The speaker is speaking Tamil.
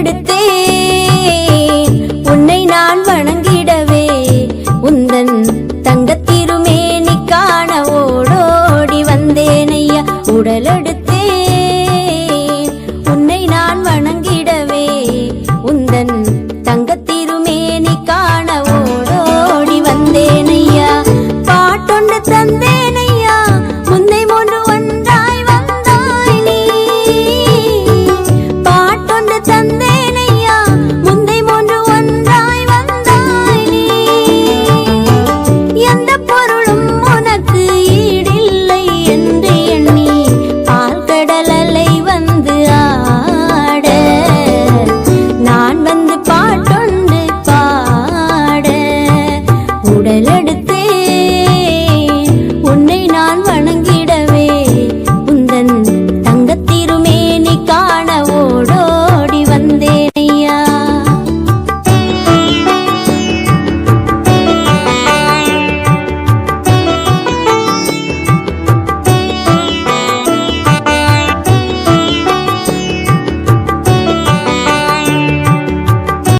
படுத்தேன் உன்னை நான் வணங்கிடவே உந்தன் தங்கத்திருமேனி காண ஓடோடி வந்தேனையா உடலெடுத்தேன் உன்னை நான் வணங்கிடவே உந்தன் தங்கத்திருமேனி காண ஓடோடி வந்தேனையா பாட்டொன்று தந்தேன்.